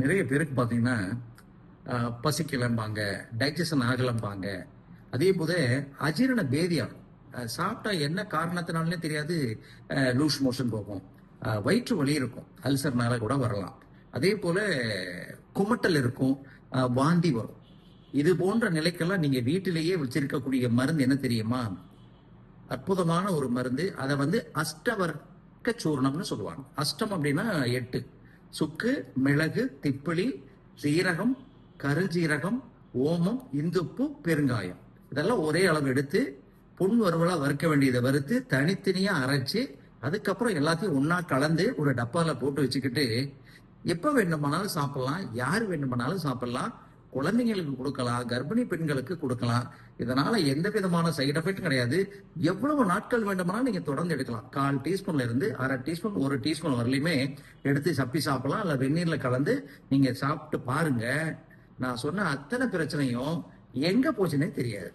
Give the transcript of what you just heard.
நிறைய பேருக்கு பார்த்தீங்கன்னா பசிக்கலம்பாங்க டைஜஷன் ஆகலம்பாங்க. அதே போல அஜீரண பேதியாகும் சாப்பிட்டா என்ன காரணத்தினாலே தெரியாது லூஸ் மோஷன் போகும். வயிற்று வலி இருக்கும் அல்சர்னால கூட வரலாம். அதே போல குமட்டல் இருக்கும் வாந்தி வரும். இது போன்ற நிலைக்கெல்லாம் நீங்க வீட்டிலேயே வச்சிருக்கக்கூடிய மருந்து என்ன தெரியுமா? அற்புதமான ஒரு மருந்து. அதை வந்து அஷ்டவர்க்க சூர்ணம்னு சொல்லுவாங்க. அஷ்டம் அப்படின்னா எட்டு. சுக்கு மிளகு திப்பிலி சீரகம் கருஞ்சீரகம் ஓமம் இந்துப்பு பெருங்காயம். இதெல்லாம் ஒரே அளவு எடுத்து புண் வறுவலா வறுக்க வேண்டியதை வறுத்து தனித்தனியா அரைச்சு அதுக்கப்புறம் எல்லாத்தையும் ஒன்றா கலந்து ஒரு டப்பால போட்டு வச்சுக்கிட்டு எப்ப வேண்டுமானாலும் சாப்பிடலாம் யார் வேண்டுமானாலும் சாப்பிடலாம் குழந்தைங்களுக்கு கொடுக்கலாம் கர்ப்பிணி பெண்களுக்கு கொடுக்கலாம். இதனால எந்த விதமான சைடு எஃபெக்ட் கிடையாது. எவ்வளவு நாட்கள் வேண்டுமானாலும் நீங்க தொடர்ந்து எடுக்கலாம். கால் டீஸ்பூன்ல இருந்து அரை டீஸ்பூன் ஒரு டீஸ்பூன் வரலையுமே எடுத்து சப்பி சாப்பிடலாம். இல்ல வெந்நீர்ல கலந்து நீங்க சாப்பிட்டு பாருங்க. நான் சொன்ன அத்தனை பிரச்சனையும் எங்க போச்சுன்னே தெரியாது.